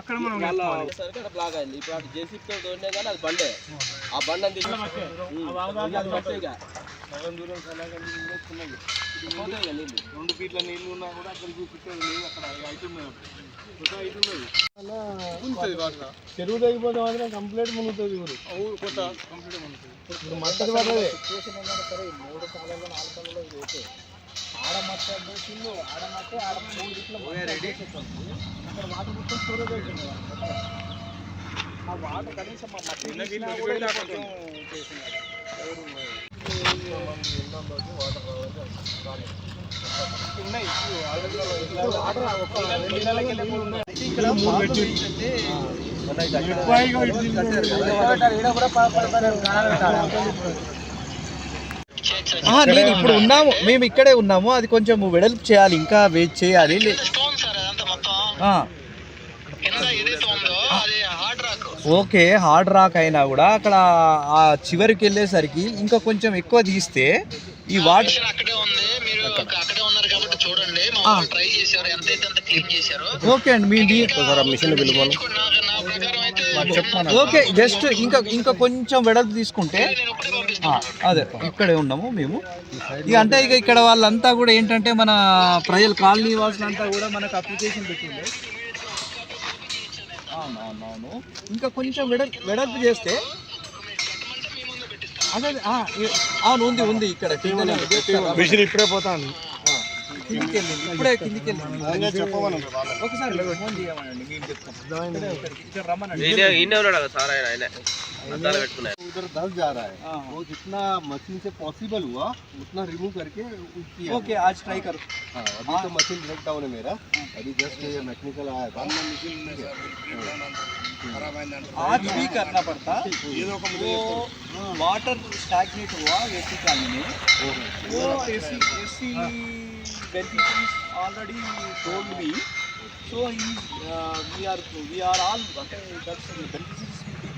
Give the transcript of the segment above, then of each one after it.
అక్కడ మనం మళ్ళా సరికి అక్కడ బ్లాక్ అయింది. ఇప్పుడు అటు జేసీపీ తో తోడినా కానీ అది బండే. ఆ బండి నీళ్ళు. రెండు ఫీట్ల నీళ్ళు ఉన్నా కూడా అక్కడ చూపించేది లేదు. అక్కడ వాటర్ చెరువు తగ్గిపోతే మాత్రం కంప్లీట్ మునుగుతుంది ఊరు. ఊరు కొత్త కంప్లీట్ మునుగుతుంది. ఇప్పుడు మత్తడి మూడు కాలంలో నాలుగు కాలంలో ఇది ఓకే ఆడ మట్ట దోషులు ఆడ మూడు దిక్కుల అక్కడ వాటర్ మొత్తం స్టోరేజ్ అవుతుంది. ఆ వాటర్ కనీసం మా మట్టి కొంచెం చేసినారు. ఉన్నాయి వాటర్ ఒక రెండు నెలలకి ఉన్నాయి. ఇక్కడ కూడా నేను ఇప్పుడు ఉన్నాము. మేము ఇక్కడే ఉన్నాము. అది కొంచెం వెడల్పు చేయాలి ఇంకా వెయిట్ చేయాలి. ఓకే హార్డ్ రాక్ అయినా కూడా అక్కడ ఆ చివరికి వెళ్ళేసరికి ఇంకా కొంచెం ఎక్కువ తీస్తే ఈ వాటర్ అక్కడే ఉంది. మీరు అక్కడే ఉన్నారు కాబట్టి చూడండి. మా ఆ. వాళ్ళు ట్రై చేశారు. ఎంత అయితే అంత క్లీన్ చేశారు. ఓకే అండి మీ మిషన్ ఓకే జస్ట్ ఇంకా ఇంకా కొంచెం వెడల్పు తీసుకుంటే అదే ఇక్కడే ఉన్నాము మేము. ఇక అంటే ఇక ఇక్కడ వాళ్ళంతా కూడా ఏంటంటే మన ప్రజలు కాలనీ వాసులంతా కూడా మనకు అప్లికేషన్ పెట్టిండే. అవునవునవును. ఇంకా కొంచెం వెడల్ వెడల్పు చేస్తే అదే అదే, ఆ, ఈ- అవును ఉంది ఉంది ఇక్కడ. మిషన్ ఇప్పుడే పోతాను ఆ, కిందికి వెళ్ళింది ఇప్పుడే కిందికి వెళ్ళింది. చెప్పమను. ఒకసారి ఫోన్ చేయమనండి మేము చెప్తాం. రమ్మనండి. उधर दस जा रहा है। वो जितना मशीन से पॉसिबल हुआ उतना रिमूव करके ओके आज ट्राई करो। हाँ, अभी तो मशीन ब्रेक डाउन है मेरा। अभी जस्ट ये मैकेनिकल आया था। हाँ। हाँ। आज भी करना पड़ता। वो वाटर स्टैगनेट हुआ ए सी का में। वो A C A C already told me so he we are we are all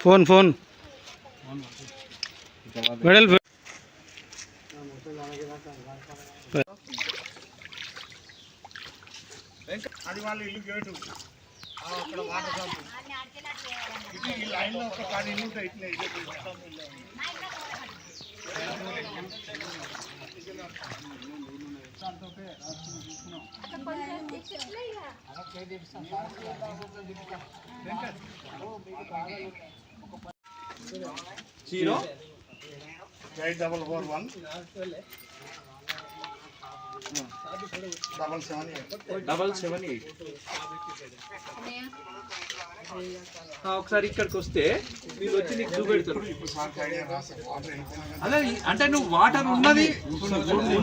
phone phone medal అది వాళ్ళ ఇల్లు గేటు ఆ, అక్కడ వాటర్ పంపు ఇది ఈ లైన్లో ఒక పది ఇల్లు ఉంటాయి ఇట్లా ఇదే మొత్తం ఇల్లు. Zero eight double four one double seven eight. Double seven eight ఒకసారి ఇక్కడికి వస్తే మీరు వచ్చి నీకు చూపెడతారు. అదే అంటే నువ్వు వాటర్ ఉన్నది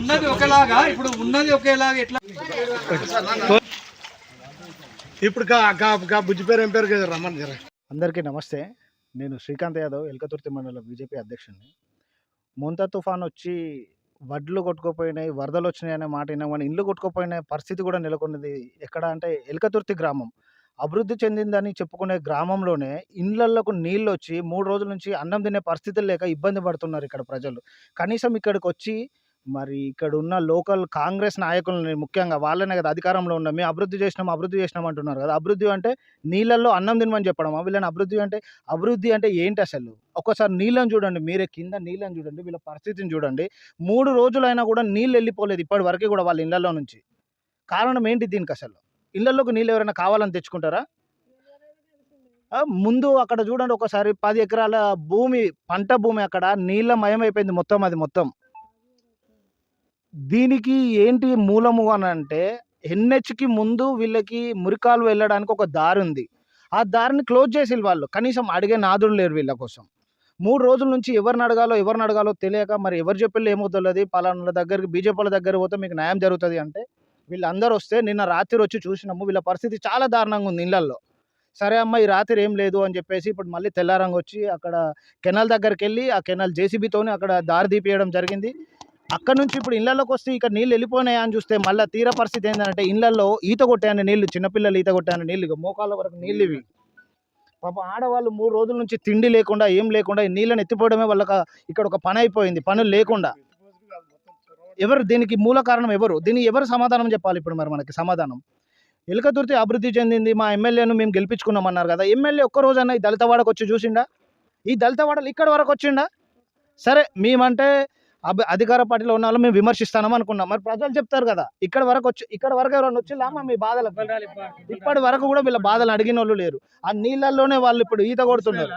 ఉన్నది ఒకలాగా ఇప్పుడు ఉన్నది ఒకేలాగా ఎట్లా? ఇప్పుడు గా గా గా బుజ్జి పేరు ఏం పేరు కదా రమ్మని జర. అందరికీ నమస్తే. నేను శ్రీకాంత్ యాదవ్ ఎల్కతుర్తి మండలం బీజేపీ అధ్యక్షుడిని. మొంత తుఫాన్ వచ్చి వడ్లు కొట్టుకుపోయినాయి వరదలు వచ్చినాయి అనే మాట విన్నాం కానీ ఇల్లు కొట్టుకుపోయిన పరిస్థితి కూడా నెలకొన్నది. ఎక్కడ అంటే ఎలకతుర్తి గ్రామం. అభివృద్ధి చెందిందని చెప్పుకునే గ్రామంలోనే ఇండ్లలకు నీళ్ళు వచ్చి మూడు రోజుల నుంచి అన్నం తినే పరిస్థితులు లేక ఇబ్బంది పడుతున్నారు ఇక్కడ ప్రజలు. కనీసం ఇక్కడికి వచ్చి మరి ఇక్కడ ఉన్న లోకల్ కాంగ్రెస్ నాయకులని ముఖ్యంగా వాళ్ళనే కదా అధికారంలో ఉన్న మేము అభివృద్ధి చేసినాం అభివృద్ధి చేసినాం అంటున్నారు కదా. అభివృద్ధి అంటే నీళ్ళల్లో అన్నం తినమని చెప్పడం వీళ్ళని అభివృద్ధి అంటే అభివృద్ధి అంటే ఏంటి అసలు? ఒక్కసారి నీళ్ళని చూడండి మీరే కింద నీళ్ళని చూడండి వీళ్ళ పరిస్థితిని చూడండి. మూడు రోజులైనా కూడా నీళ్ళు వెళ్ళిపోలేదు ఇప్పటి వరకు కూడా వాళ్ళ ఇళ్ళలో నుంచి. కారణం ఏంటి దీనికి అసలు? ఇళ్ళలోకి నీళ్ళు ఎవరైనా కావాలని తెచ్చుకుంటారా? ముందు అక్కడ చూడండి ఒకసారి పది ఎకరాల భూమి పంట భూమి అక్కడ నీళ్ళ మయమైపోయింది మొత్తం అది మొత్తం. దీనికి ఏంటి మూలము అని అంటే ఎన్హెచ్కి ముందు వీళ్ళకి మురికాలు వెళ్ళడానికి ఒక దారి ఉంది. ఆ దారిని క్లోజ్ చేసి వాళ్ళు. కనీసం అడిగే నాదుడు లేరు వీళ్ళ కోసం. మూడు రోజుల నుంచి ఎవరిని అడగాలో ఎవరిని అడగాలో తెలియక మరి ఎవరు చెప్పిళ్ళు ఏమవుతుంది పలానా దగ్గరికి బీజేపీల దగ్గర పోతే మీకు న్యాయం జరుగుతుంది అంటే వీళ్ళందరూ వస్తే నిన్న రాత్రి వచ్చి చూసినాము. వీళ్ళ పరిస్థితి చాలా దారుణంగా ఉంది ఇళ్ళల్లో సరే అమ్మ ఈ రాత్రి ఏం లేదు అని చెప్పేసి ఇప్పుడు మళ్ళీ తెల్లారంగా వచ్చి అక్కడ కెనాల్ దగ్గరికి వెళ్ళి ఆ కెనాల్ జేసీబీతోని అక్కడ దారి తీపియడం జరిగింది. అక్కడ నుంచి ఇప్పుడు ఇళ్ళలోకి వస్తే ఇక్కడ నీళ్ళు వెళ్ళిపోయినాయా అని చూస్తే మళ్ళీ తీర పరిస్థితి ఏంటంటే ఇళ్ళల్లో ఈత కొట్టాను నీళ్ళు చిన్నపిల్లలు ఈత కొట్టాను నీళ్ళు మోకాళ్ళ వరకు నీళ్ళు ఇవి. పాప ఆడవాళ్ళు మూడు రోజుల నుంచి తిండి లేకుండా ఏం లేకుండా నీళ్ళని ఎత్తిపోవడమే వాళ్ళకి ఇక్కడ ఒక పని అయిపోయింది పనులు లేకుండా. ఎవరు దీనికి మూల కారణం ఎవరు? దీనికి ఎవరు సమాధానం చెప్పాలి ఇప్పుడు మరి మనకి సమాధానం? ఎలుకతుర్తి అభివృద్ధి చెందింది మా ఎమ్మెల్యేను మేము గెలిపించుకున్నాం అన్నారు కదా ఎమ్మెల్యే ఒక్కరోజన్నా ఈ దళితవాడకు వచ్చి చూసిండా? ఈ దళితవాడలు ఇక్కడ వరకు వచ్చిండా? సరే మేమంటే అధికార పార్టీలో ఉన్న వాళ్ళు మేము విమర్శిస్తాం అనుకున్నాం. మరి ప్రజలు చెప్తారు కదా ఇక్కడ వరకు వచ్చి ఇక్కడ వరకు ఎవరైనా వచ్చిందా మా మీ బాధలు ఇప్పటి వరకు కూడా వీళ్ళ బాధలు అడిగిన వాళ్ళు లేరు. ఆ నీళ్ళల్లోనే వాళ్ళు ఇప్పుడు ఈత కొడుతున్నారు.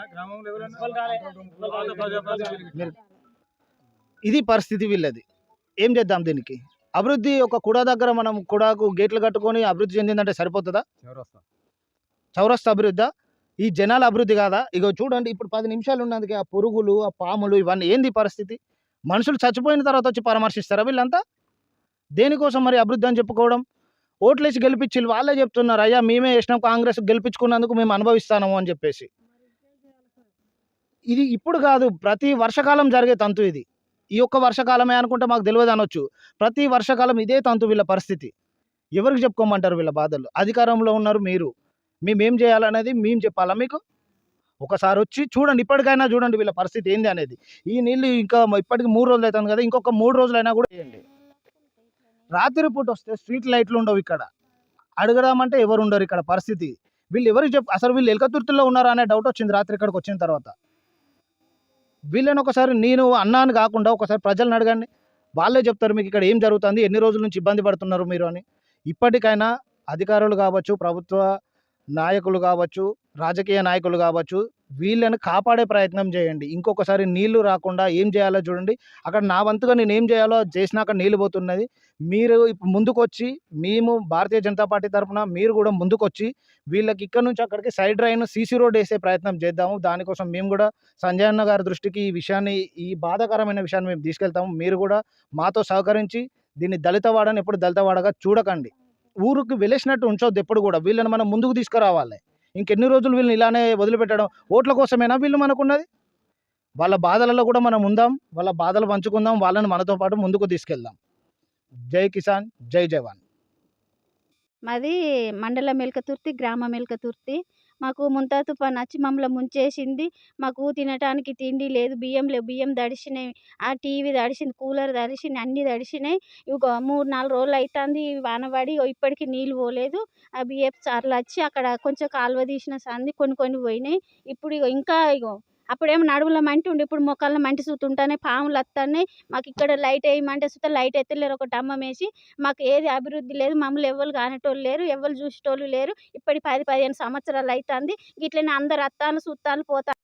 ఇది పరిస్థితి వీళ్ళది. ఏం చేద్దాం దీనికి? అభివృద్ధి ఒక కుడా దగ్గర మనం కుడాకు గేట్లు కట్టుకొని అభివృద్ధి చెందిందంటే సరిపోతుందా? చౌరస్తా. అభివృద్ధి? ఈ జనాల అభివృద్ధి కాదా? ఇగో చూడండి ఇప్పుడు పది నిమిషాలు ఉన్నందుకే ఆ పురుగులు ఆ పాములు ఇవన్నీ ఏంది పరిస్థితి? మనుషులు చచ్చిపోయిన తర్వాత వచ్చి పరామర్శిస్తారా వీళ్ళంతా? దేనికోసం మరి అభివృద్ధి అని చెప్పుకోవడం? ఓట్లేసి గెలిపించి వాళ్ళే చెప్తున్నారు అయ్యా మేమే వేసినాం కాంగ్రెస్ గెలిపించుకున్నందుకు మేము అనుభవిస్తాము అని చెప్పేసి. ఇది ఇప్పుడు కాదు ప్రతి వర్షకాలం జరిగే తంతు ఇది. ఈ ఒక్క వర్షకాలమే అనుకుంటే మాకు తెలియదు అనొచ్చు. ప్రతి వర్షకాలం ఇదే తంతు వీళ్ళ పరిస్థితి. ఎవరికి చెప్పుకోమంటారు వీళ్ళ బాధలు? అధికారంలో ఉన్నారు మీరు. మేమేం చేయాలనేది మేము చెప్పాలా మీకు? ఒకసారి వచ్చి చూడండి ఇప్పటికైనా చూడండి వీళ్ళ పరిస్థితి ఏంది అనేది. ఈ నీళ్ళు ఇంకా ఇప్పటికి మూడు రోజులు అవుతుంది కదా ఇంకొక మూడు రోజులైనా కూడా చేయండి. రాత్రి పూట వస్తే స్ట్రీట్ లైట్లు ఉండవు ఇక్కడ. అడగదామంటే ఎవరు ఉండరు ఇక్కడ పరిస్థితి. వీళ్ళు ఎవరు చెప్ అసలు వీళ్ళు ఎలకతుర్తిలో ఉన్నారా అనే డౌట్ వచ్చింది రాత్రి ఇక్కడికి వచ్చిన తర్వాత. వీళ్ళని ఒకసారి నేను అన్నాను కాకుండా ఒకసారి ప్రజలను అడగండి. వాళ్ళే చెప్తారు మీకు ఇక్కడ ఏం జరుగుతుంది ఎన్ని రోజుల నుంచి ఇబ్బంది పడుతున్నారు మీరు అని. ఇప్పటికైనా అధికారులు కావచ్చు ప్రభుత్వ నాయకులు కావచ్చు రాజకీయ నాయకులు కావచ్చు వీళ్ళని కాపాడే ప్రయత్నం చేయండి. ఇంకొకసారి నీళ్ళు రాకుండా ఏం చేయాలో చూడండి. అక్కడ నా వంతుగా నేను ఏం చేయాలో చేసినాక నీళ్ళు పోతున్నది. మీరు ముందుకొచ్చి మేము భారతీయ జనతా పార్టీ తరఫున మీరు కూడా ముందుకొచ్చి వీళ్ళకి ఇక్కడ నుంచి అక్కడికి సైడ్ రైన్ సీసీ రోడ్ వేసే ప్రయత్నం చేద్దాము. దానికోసం మేము కూడా సంజయ్ అన్న గారి దృష్టికి ఈ విషయాన్ని ఈ బాధాకరమైన విషయాన్ని మేము తీసుకెళ్తాము. మీరు కూడా మాతో సహకరించి దీన్ని దళితవాడని ఎప్పుడు దళితవాడగా చూడకండి. ఊరికి వెళ్ళేసినట్టు ఉంచొద్దు ఎప్పుడు కూడా. వీళ్ళని మనం ముందుకు తీసుకురావాలి. ఇంకెన్ని రోజులు వీళ్ళని ఇలానే వదిలిపెట్టడం? ఓట్ల కోసమేనా వీళ్ళు మనకున్నది? వాళ్ళ బాధలలో కూడా మనం ఉందాం వాళ్ళ బాధలు పంచుకుందాం వాళ్ళని మనతో పాటు ముందుకు తీసుకెళ్దాం. జై కిసాన్ జై జవాన్. మాది మండల మెల్కతుర్తి గ్రామ మెల్కతుర్తి. మాకు ముంతా తుఫాన్ వచ్చి మమ్మల్ని ముంచేసింది. మాకు తినటానికి తిండి లేదు బియ్యం లేవు. బియ్యం తడిసినాయి ఆ టీవీ తడిసింది కూలర్ తడిసింది అన్నీ తడిసినాయి. ఇక మూడు నాలుగు రోజులు అవుతుంది వాన పడి ఇప్పటికీ నీళ్ళు పోలేదు. ఆ బియ్యపు సార్లు వచ్చి అక్కడ కొంచెం కాలువ తీసిన సంది కొన్ని కొన్ని పోయినాయి. ఇప్పుడు ఇంకా ఇగో అప్పుడేమో నడుముల మంటి ఉండి ఇప్పుడు మొక్కల్లో మంటి చూస్తుంటానే పాములు వస్తున్నాయి మాకు ఇక్కడ లైట్ వేయమంటే చూస్తే లైట్ ఎత్తలేరు. ఒక డమ్మం వేసి మాకు ఏది అభివృద్ధి లేదు మమ్మల్ని ఎవరు కానేటోళ్ళు లేరు ఎవరు చూసేటోళ్ళు లేరు. ఇప్పటి పది పదిహేను సంవత్సరాలు అవుతుంది ఇట్లనే అందరు అత్తాలు సుత్తాలు పోతాను